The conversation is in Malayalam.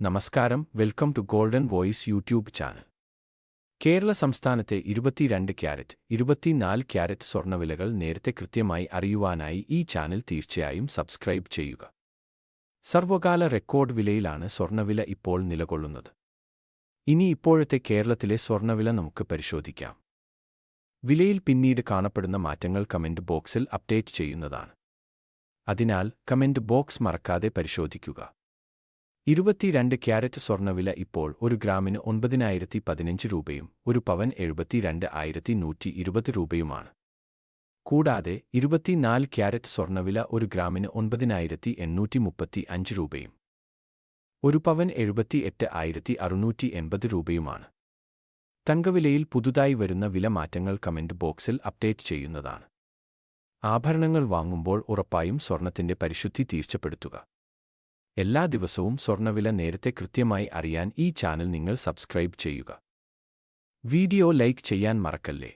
നമസ്കാരം welcome to golden voice YouTube channel. Kerala സംസ്ഥാനത്തെ ഇരുപത്തിരണ്ട് ക്യാരറ്റ് ഇരുപത്തിനാല് ക്യാരറ്റ് സ്വർണവിലകൾ നേരത്തെ കൃത്യമായി അറിയുവാനായി ഈ ചാനൽ തീർച്ചയായും സബ്സ്ക്രൈബ് ചെയ്യുക. സർവകാല റെക്കോർഡ് വിലയിലാണ് സ്വർണവില ഇപ്പോൾ നിലകൊള്ളുന്നത്. ഇനി ഇപ്പോഴത്തെ കേരളത്തിലെ സ്വർണവില നമുക്ക് പരിശോധിക്കാം. വിലയിൽ പിന്നീട് കാണപ്പെടുന്ന മാറ്റങ്ങൾ കമന്റ് ബോക്സിൽ അപ്ഡേറ്റ് ചെയ്യുന്നതാണ്. അതിനാൽ കമന്റ് ബോക്സ് മറക്കാതെ പരിശോധിക്കുക. ഇരുപത്തിരണ്ട് ക്യാരറ്റ് സ്വർണവില ഇപ്പോൾ ഒരു ഗ്രാമിന് ഒൻപതിനായിരത്തി പതിനഞ്ച് രൂപയും ഒരു പവൻ എഴുപത്തിരണ്ട് ആയിരത്തി നൂറ്റി ഇരുപത് രൂപയുമാണ്. കൂടാതെ ഇരുപത്തിനാല് ക്യാരറ്റ് സ്വർണവില ഒരു ഗ്രാമിന് ഒൻപതിനായിരത്തി എണ്ണൂറ്റി മുപ്പത്തി അഞ്ച് രൂപയും ഒരു പവൻ എഴുപത്തി എട്ട് ആയിരത്തി അറുന്നൂറ്റി എൺപത് രൂപയുമാണ്. തങ്കവിലയിൽ പുതുതായി വരുന്ന വില മാറ്റങ്ങൾ കമന്റ് ബോക്സിൽ അപ്ഡേറ്റ് ചെയ്യുന്നതാണ്. ആഭരണങ്ങൾ വാങ്ങുമ്പോൾ ഉറപ്പായും സ്വർണത്തിന്റെ പരിശുദ്ധി തീർച്ചപ്പെടുത്തുക. എല്ലാ ദിവസവും സ്വർണവില നേരത്തെ കൃത്യമായി അറിയാൻ ഈ ചാനൽ നിങ്ങൾ സബ്സ്ക്രൈബ് ചെയ്യുക. വീഡിയോ ലൈക്ക് ചെയ്യാൻ മറക്കല്ലേ?